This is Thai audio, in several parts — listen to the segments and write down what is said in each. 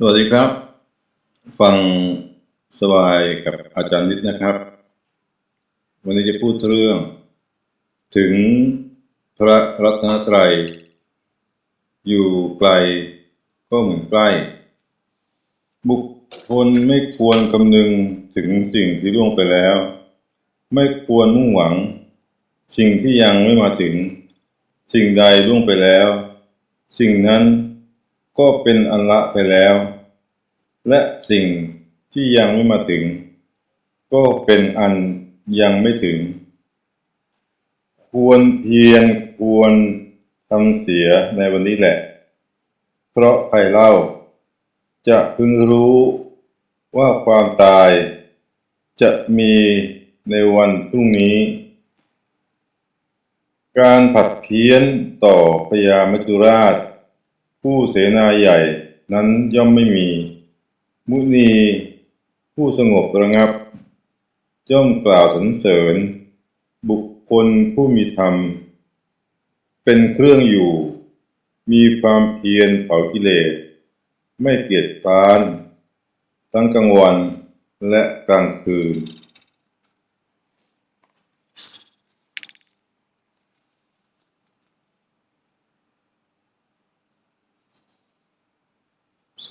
สวัสดีครับ ฟังสบายกับอาจารย์นิดนะครับ วันนี้จะพูดเรื่อง ถึงพระรัตนตรัย อยู่ไกลก็เหมือนใกล้ บุคคลไม่ควรคำนึงถึงสิ่งที่ล่วงไปแล้ว ไม่ควรมุ่งหวัง สิ่งที่ยังไม่มาถึง สิ่งใดล่วงไปแล้ว สิ่งนั้น ก็เป็นอันละไปแล้ว และสิ่งที่ยังไม่มาถึง ก็เป็นอันยังไม่ถึง ควรเพียรควรทำเสียในวันนี้แหละ เพราะใครเล่า จะพึงรู้ว่าความตายจะมีในวันพรุ่งนี้ การผัดเพี้ยนต่อพญามจุราช ผู้เสนาใหญ่นั้นย่อมไม่มี มุนีผู้สงบระงับ ย่อมกล่าวสรรเสริญ บุคคลผู้มีธรรม เป็นเครื่องอยู่ มีความเพียรเผากิเลสไม่เกียจคร้าน ทั้งกลางวันและกลางคืน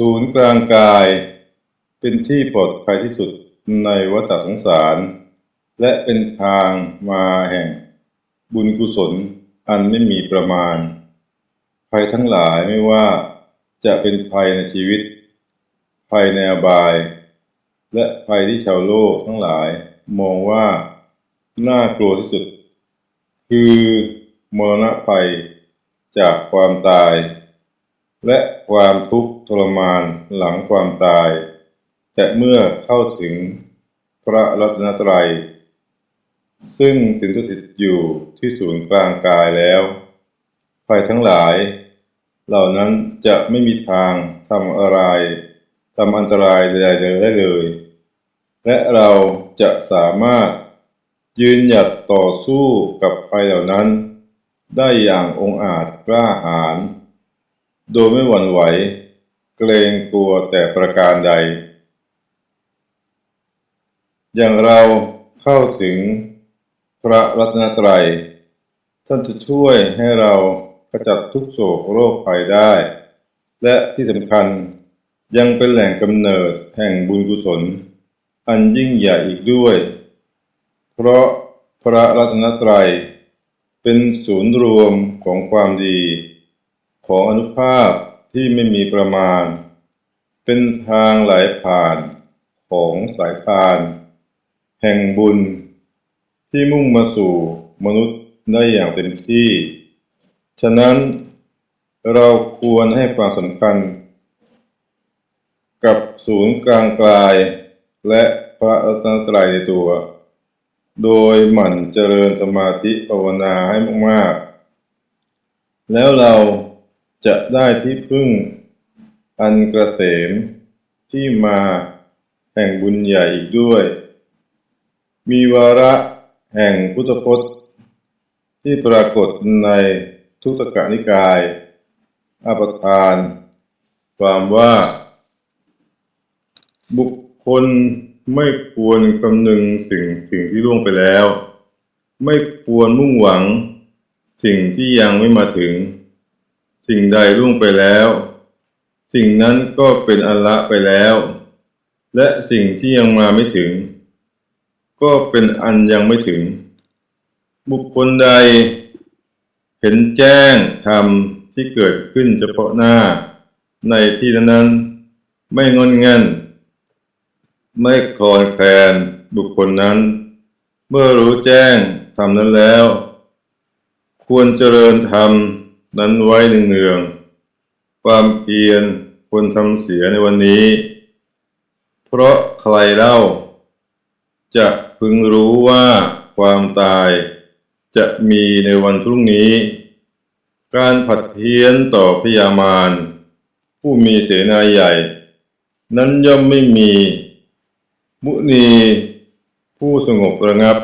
ศูนย์กลางกาย เป็นที่ปลอดภัยที่สุดในวัฏสงสาร และเป็นทางมาแห่ง บุญกุศลอันไม่มีประมาณ ภัยทั้งหลายไม่ว่าจะเป็นภัยในชีวิต ภัยในอบาย และภัยที่ชาวโลกทั้งหลายมองว่าน่ากลัวที่สุด คือมรณะภัยจากความตาย และความทุกข์ทรมานหลังความตาย แต่เมื่อเข้าถึงพระรัตนตรัย ซึ่งสินสถิตอยู่ที่ศูนย์กลางกายแล้วภัยทั้งหลาย เหล่านั้นจะไม่มีทางทำอะไรทำอันตรายใดๆได้เลย และเราจะสามารถยืนหยัดต่อสู้กับภัยเหล่านั้น ได้อย่างองอาจกล้าหาญ โดยไม่หวั่นไหว เกรงกลัวแต่ประการใด อย่างเราเข้าถึงพระรัตนตรัย ท่านจะช่วยให้เราขจัดทุกโศกโรคภัยได้ และที่สำคัญยังเป็นแหล่งกำเนิดแห่งบุญกุศล อันยิ่งใหญ่อีกด้วย เพราะพระรัตนตรัยเป็นศูนย์รวมของความดี ของอนุภาพที่ไม่มีประมาณ เป็นทางไหลผ่านของสายทาน แห่งบุญ ที่มุ่งมาสู่มนุษย์ได้อย่างเต็มที่ ฉะนั้นเราควรให้ความสำคัญ กับศูนย์กลางกายและพระรัตนตรัยในตัว โดยหมั่นเจริญสมาธิภาวนาให้มาก ๆ แล้วเรา จะได้ที่พึ่งอันกระเสมที่มาแห่งบุญใหญ่อีกด้วย มีวาระแห่งพุทธพจน์ที่ปรากฏในทุตกนิกายอาปทาน ความว่า บุคคลไม่ควรคำนึงสิ่งสิ่งที่ล่วงไปแล้ว ไม่ควรมุ่งหวังสิ่งที่ยังไม่มาถึง สิ่งใดล่วงไปแล้ว สิ่งนั้นก็เป็นอันละไปแล้ว และสิ่งที่ยังมาไม่ถึง ก็เป็นอันยังไม่ถึง บุคคลใด เห็นแจ้งธรรมที่เกิดขึ้นเฉพาะหน้า ในที่นั้นไม่งอนเงันไม่คลอนแคลนบุคคลนั้น เมื่อรู้แจ้งธรรมนั้นแล้ว ควรเจริญธรรม นั้นไว้เนืองความเพียรควรทำเสียในวันนี้ เพราะใครเล่า จะพึงรู้ว่าความตายจะมีในวันพรุ่งนี้ การผัดเพี้ยนต่อพยามารผู้มีเสนาใหญ่ นั้นย่อมไม่มี มุนีผู้สงบระงับ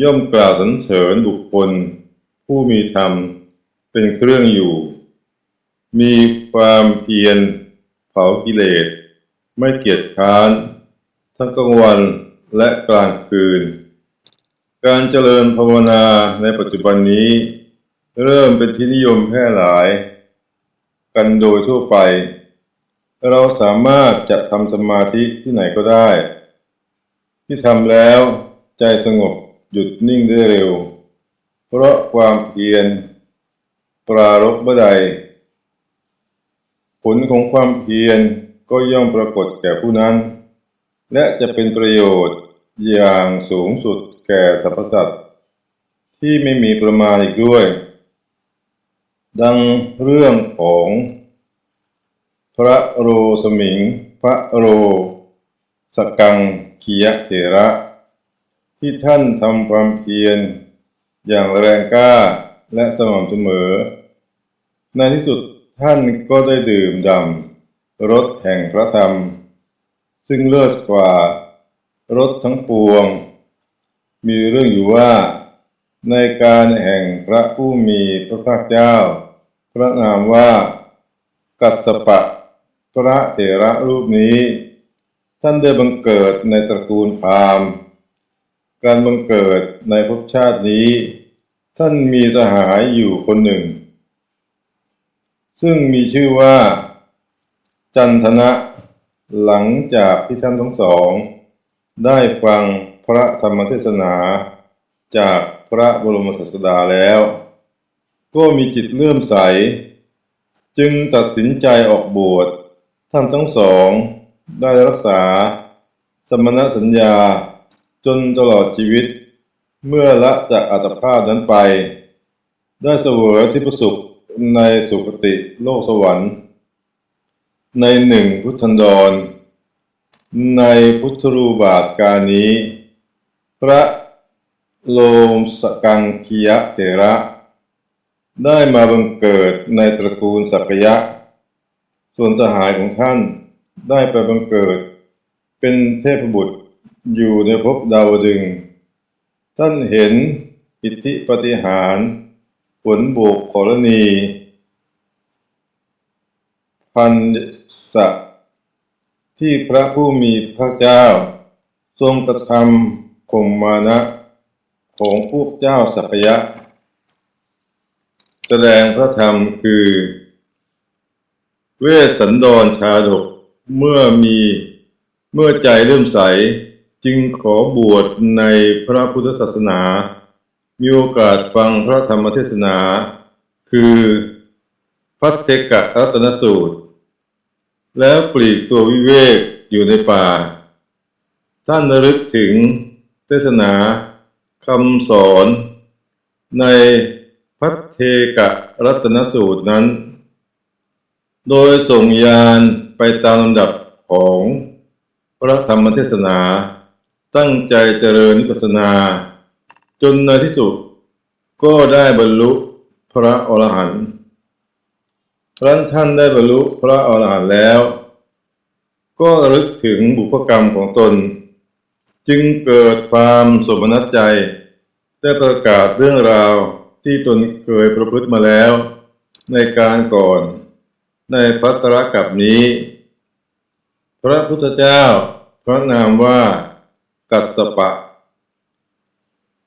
ย่อมกล่าวสรรเสริญบุคคล ผู้มีธรรม เป็นเครื่องอยู่ มีความเพียรเผากิเลส ไม่เกียจค้าน ทั้งกลางวันและกลางคืน การเจริญภาวนาในปัจจุบันนี้ เริ่มเป็นที่นิยมแพร่หลาย กันโดยทั่วไป เราสามารถจะทำสมาธิที่ไหนก็ได้ ที่ทำแล้วใจสงบหยุดนิ่งได้เร็ว เพราะความเพียร ปรารบเมื่อใด ผลของความเพียรก็ย่อมปรากฏแก่ผู้นั้น และจะเป็นประโยชน์อย่างสูงสุดแก่สรรพสัตว์ที่ไม่มีประมาณอีกด้วย ดังเรื่องของ พระโรสมิง พระโร สกังคียเถระ ที่ท่านทำความเพียรอย่างแรงกล้าและสม่ำเสมอ ในที่สุดท่านก็ได้ดื่มด่ำรสแห่งพระธรรม ซึ่งเลิศกว่ารสทั้งปวง มีเรื่องอยู่ว่า ในการแห่งพระผู้มีพระภาคเจ้า พระนามว่า กัสสปะพระเถระรูปนี้ ท่านได้บังเกิดในตระกูลพราหมณ์การบังเกิดในภพชาตินี้ ท่านมีสหายอยู่คนหนึ่ง ซึ่งมีชื่อว่า จันทนะหลังจากที่ท่านทั้งสอง ได้ฟังพระธรรมเทศนา จากพระบรมศาสดาแล้ว ก็มีจิตเลื่อมใส จึงตัดสินใจออกบวชท่านทั้งสองได้รักษา สมณสัญญาจนตลอดชีวิต เมื่อละจากอัตภาพนั้นไป ได้เสวยที่ประสุข ในสุคติโลกสวรรค์ ในหนึ่งพุทธันดร ในพุทธรูบาทการนี้ พระโลมสกังคียะเถระ ได้มาบังเกิดในตระกูลสักยะ ส่วนสหายของท่านได้ไปบังเกิด เป็นเทพบุตรอยู่ในภพดาวดึงส์ท่านเห็นอิทธิปฏิหาร ผลโบกขรณี พันสะที่พระผู้มีพระเจ้า ทรงกระทำข่มมานะของพวกเจ้าสักยะ แสดงพระธรรมคือ เวสสันดรชาดกเมื่อมีเมื่อใจเริ่มใสจึงขอบวชในพระพุทธศาสนา มีโอกาสฟังพระธรรมเทศนา คือพัทเทกะรัตนสูตร แล้วปลีกตัววิเวกอยู่ในป่า ท่านระลึกถึงเทศนาคำสอนในพัทเทกะรัตนสูตรนั้น โดยส่งยานไปตามลำดับของพระธรรมเทศนา ตั้งใจเจริญนิพพานา จนในที่สุดก็ได้บรรลุพระอรหันต์ครั้นท่านได้บรรลุพระอรหันต์แล้ว ก็ระลึกถึงบุพกรรมของตน จึงเกิดความสมนัตใจได้ประกาศเรื่องราวที่ตนเคยประพฤติมาแล้ว ในการก่อนในพัตรกับนี้ พระพุทธเจ้าพระนามว่ากัสสปะ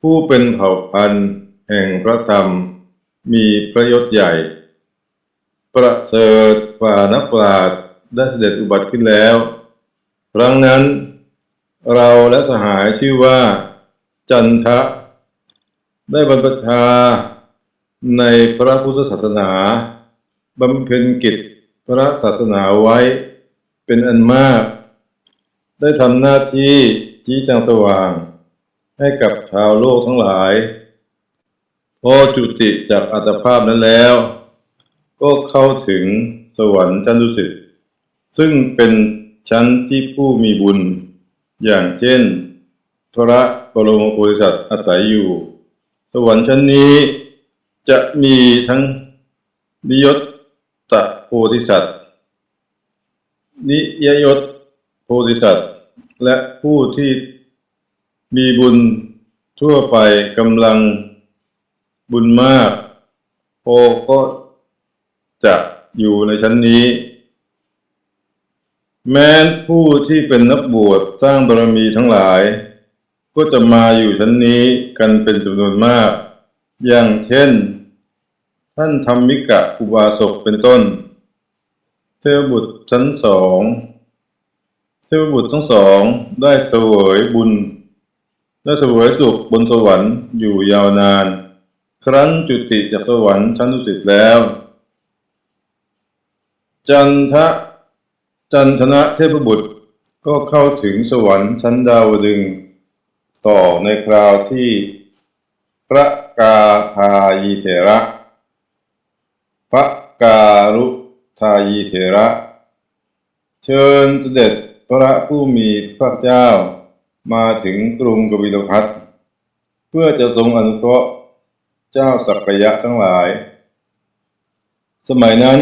ผู้เป็นเผ่าพันธุ์แห่งพระธรรม มีพระยศใหญ่ ประเสริฐกว่านักปราชญ์ได้เสด็จอุบัติขึ้นแล้ว ครั้งนั้นเราและสหายชื่อว่า จันทะ ได้บรรพชาในพระพุทธศาสนาบำเพ็ญกิจพระศาสนาไว้เป็นอันมาก ได้ทำหน้าที่ชี้แจงสว่าง ให้กับชาวโลกทั้งหลาย พอจุติจากอัตภาพนั้นแล้ว ก็เข้าถึงสวรรค์ชั้นดุสิตซึ่งเป็นชั้นที่ผู้มีบุญ อย่างเช่น พระบรมโพธิสัตว์อาศัยอยู่ สวรรค์ชั้นนี้จะมีทั้งนิยตตะโพธิสัตว์ นิยยศโพธิสัตว์ และผู้ที่ มีบุญทั่วไปกำลังบุญมากพอก็จะอยู่ในชั้นนี้ แม้ผู้ที่เป็นนักบวชสร้างบารมีทั้งหลาย ก็จะมาอยู่ชั้นนี้กันเป็นจำนวนมาก อย่างเช่น ท่านธรรมิกะอุบาสกเป็นต้น เทวบุตรชั้นสอง เทวบุตรทั้งสองได้เสวยบุญ ได้เสวยสุขบนสวรรค์อยู่ยาวนาน ครั้นจุติจากสวรรค์ชั้นดุสิตแล้ว จันทะจันทนะเทพบุตรก็เข้าถึงสวรรค์ชั้นดาวดึง ต่อในคราวที่พระกาทายีเถระ พระการุทายีเถระ เชิญเสด็จพระผู้มีพระเจ้า มาถึงกรุงกบิลพัทเพื่อจะทรงอนุเคราะห์เจ้าสักยะทั้งหลาย สมัยนั้น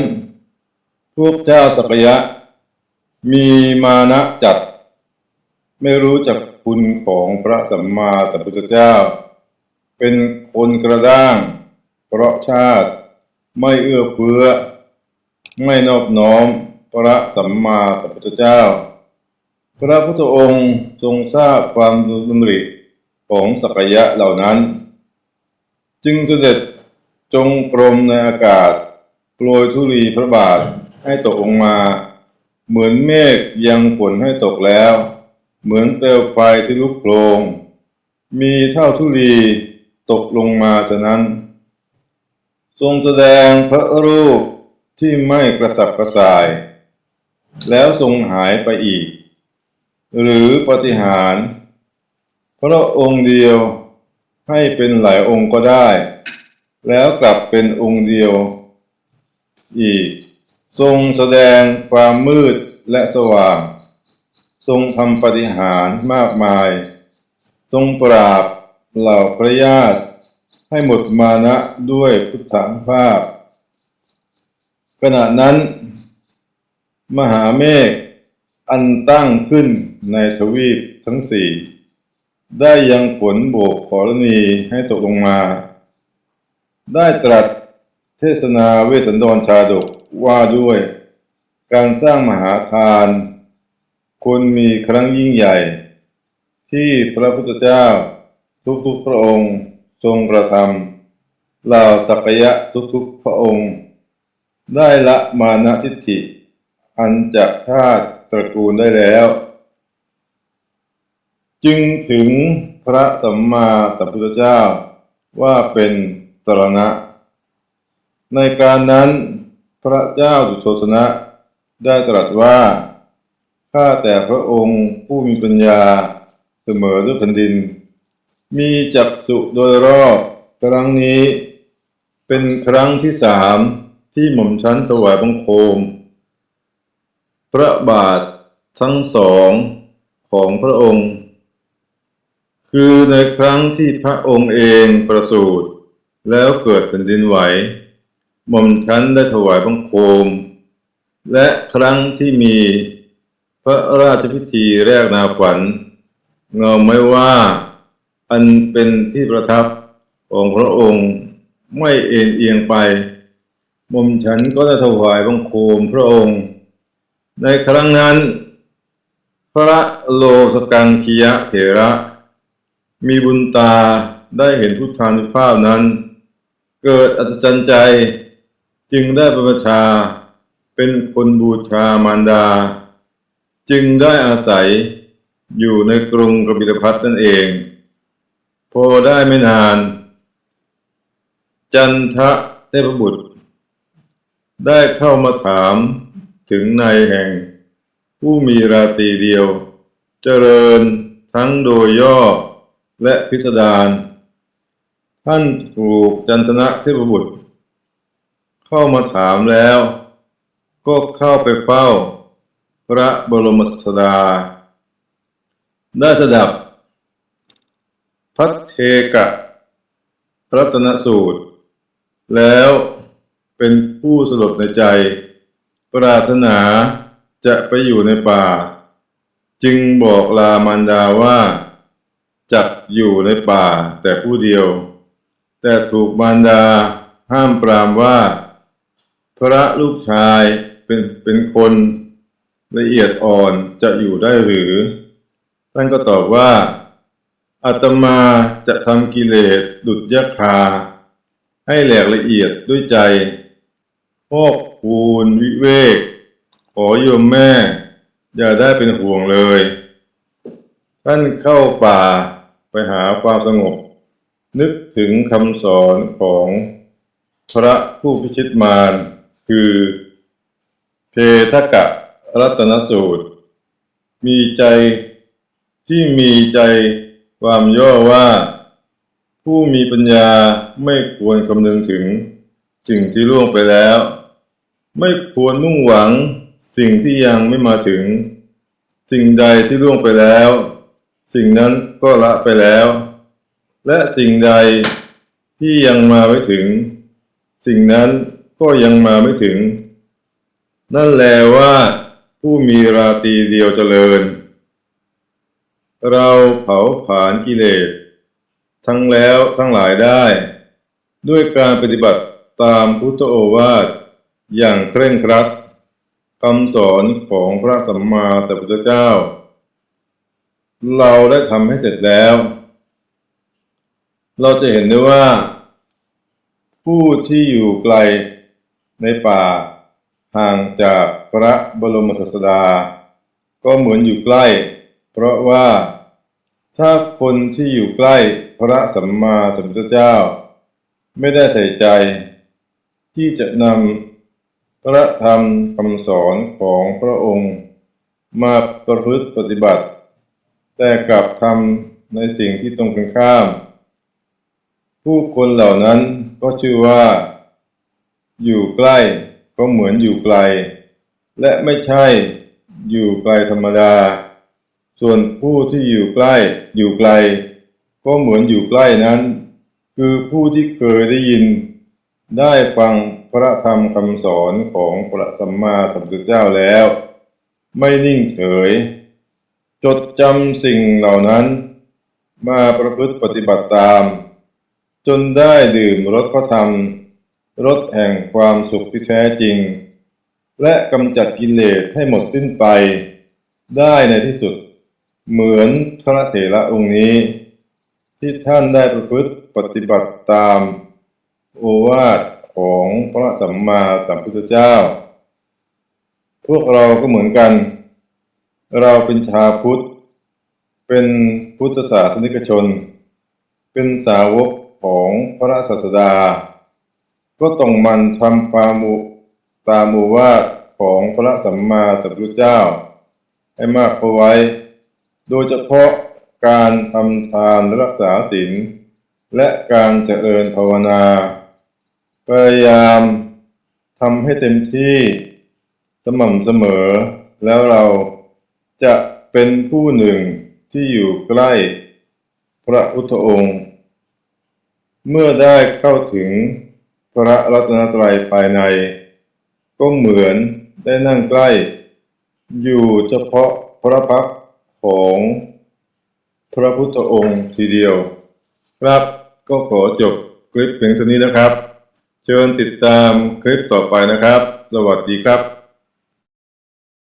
พวกเจ้าสักยะ มีมานะจัด ไม่รู้จักคุณของพระสัมมาสัมพุทธเจ้า เป็นคนกระด้าง เพราะชาติไม่เอื้อเฟื้อ ไม่นอบน้อมพระสัมมาสัมพุทธเจ้า พระพุทธองค์ทรงทราบความดำริของสักยะเหล่านั้น จึงเสด็จจงกรมในอากาศโปรยธุลีพระบาทให้ตกลงมา เหมือนเมฆยังฝนให้ตกแล้ว เหมือนเปลวไฟที่ลุกโผลงมีเท่าธุลีตกลงมาฉะนั้น ทรงแสดงพระรูปที่ไม่กระสับกระส่าย แล้วทรงหายไปอีก หรือปฏิหารพระองค์เดียวให้เป็นหลายองค์ก็ได้ แล้วกลับเป็นองค์เดียว อีก ทรงแสดงความมืดและสว่าง ทรงทำปฏิหารมากมาย ทรงปราบเหล่าพระญาติให้หมดมานะด้วยพุทธานุภาพ ขณะนั้น มหาเมฆอันตั้งขึ้น ในทวีปทั้งสี่ได้ยังผลโบกขอรณีให้ตกลงมา ได้ตรัสเทศนาเวสสันดรชาดกว่าด้วย การสร้างมหาทานควรมีครั้งยิ่งใหญ่ ที่พระพุทธเจ้าทุกๆพระองค์ทรงกระทำเหล่าสักยะทุกๆพระองค์ ได้ละมานะทิฏฐิ อันจากชาติตระกูลได้แล้ว จึงถึงพระสัมมาสัมพุทธเจ้าว่าเป็นสรณะ ในการนั้นพระเจ้าสุโธทนะได้ตรัสว่า ข้าแต่พระองค์ผู้มีปัญญาเสมอด้วยแผ่นดิน มีจักสุโดยรอบครั้งนี้ เป็นครั้งที่สามที่หม่อมชั้นถวายบังคม พระบาททั้งสองของพระองค์ คือในครั้งที่พระองค์เองประสูติแล้วเกิดแผ่นดินไหวหม่อมชันได้ถวายบังคม และครั้งที่มีพระราชพิธีแรกนาขวัญเงาไม่ว่าอันเป็นที่ประทับของพระองค์ไม่เอ็นเอียงไปหม่อมฉันก็ได้ถวายบังคมพระองค์ ในครั้งนั้น พระโลสกังคียะเถระ มีบุญตาได้เห็นพุทธานุภาพนั้น เกิดอัศจรรย์ใจ จึงได้ประประชาเป็นคนบูชามารดา จึงได้อาศัยอยู่ในกรุงกบิลพัทนั่นเอง พอได้ไม่นาน จันทะเทพบุตร ได้เข้ามาถามถึงนายแห่ง ผู้มีราตีเดียว เจริญทั้งโดยย่อ และพิสดารท่านถูกจันทนะเทพบุตร เข้ามาถามแล้ว ก็เข้าไปเฝ้า พระบรมศาสดา ได้สดับ พัทเทกะรัตนสูตร แล้วเป็นผู้สลดในใจ ปรารถนาจะไปอยู่ในป่า จึงบอกลามารดาว่า จักอยู่ในป่าแต่ผู้เดียว แต่ถูกมารดาห้ามปรามว่า พระลูกชายเป็นเป็นคนละเอียดอ่อนจะอยู่ได้หรือ ท่านก็ตอบว่าอาตมาจะทำกิเลสดุจยาคา ให้แหลกละเอียดด้วยใจพอกพูนวิเวก ขอโยมแม่ อย่าได้เป็นห่วงเลย ท่านเข้าป่า ไปหาความสงบ นึกถึงคำสอนของพระผู้พิชิตมาร คือเพทกะรัตนสูตร มีใจที่มีใจความย่อว่า ผู้มีปัญญาไม่ควรคำนึงถึงสิ่งที่ล่วงไปแล้ว ไม่ควรมุ่งหวังสิ่งที่ยังไม่มาถึง สิ่งใดที่ล่วงไปแล้ว สิ่งนั้นก็ละไปแล้ว และสิ่งใดที่ยังมาไม่ถึง สิ่งนั้นก็ยังมาไม่ถึง นั่นแลว่าผู้มีราตีเดียวเจริญ เราเผาผลาญกิเลส ทั้งแล้วทั้งหลายได้ ด้วยการปฏิบัติตามพุทธโอวาทอย่างเคร่งครัดคำสอนของพระสัมมาสัมพุทธเจ้า เราได้ทำให้เสร็จแล้ว เราจะเห็นได้ว่า ผู้ที่อยู่ไกลในป่าห่างจากพระบรมศาสดา ก็เหมือนอยู่ใกล้ เพราะว่าถ้าคนที่อยู่ใกล้พระสัมมาสัมพุทธเจ้า ไม่ได้ใส่ใจ ที่จะนำพระธรรมคำสอนของพระองค์ มาประพฤติปฏิบัติ แต่กลับทำในสิ่งที่ตรงกันข้าม ผู้คนเหล่านั้นก็ชื่อว่า อยู่ใกล้ก็เหมือนอยู่ไกล และไม่ใช่อยู่ไกลธรรมดา ส่วนผู้ที่อยู่ใกล้อยู่ไกล ก็เหมือนอยู่ใกล้นั้น คือผู้ที่เคยได้ยิน ได้ฟังพระธรรมคำสอนของพระสัมมาสัมพุทธเจ้าแล้ว ไม่นิ่งเฉย จดจำสิ่งเหล่านั้น มาประพฤติปฏิบัติตาม จนได้ดื่มรสพระธรรมรสแห่งความสุขที่แท้จริง และกำจัดกิเลสให้หมดสิ้นไป ได้ในที่สุด เหมือนพระเถระองค์นี้ ที่ท่านได้ประพฤติปฏิบัติตาม โอวาทของพระสัมมาสัมพุทธเจ้า พวกเราก็เหมือนกัน เราเป็นชาวพุทธ เป็นพุทธศาสนิกชน เป็นสาวกของพระศาสดา ก็ต้องมันทำความมุตามโอวาทของพระสัมมาสัมพุทธเจ้า ให้มากเข้าไว้ โดยเฉพาะการทำทานรักษาศีลและการเจริญภาวนา พยายามทำให้เต็มที่สม่ำเสมอแล้วเรา จะเป็นผู้หนึ่งที่อยู่ใกล้พระพุทธองค์ เมื่อได้เข้าถึงพระรัตนตรัยภายใน ก็เหมือนได้นั่งใกล้ อยู่เฉพาะพระพักของพระพุทธองค์ทีเดียว ครับก็ขอจบคลิปเพียงเท่านี้นะครับ เชิญติดตามคลิปต่อไปนะครับ สวัสดีครับ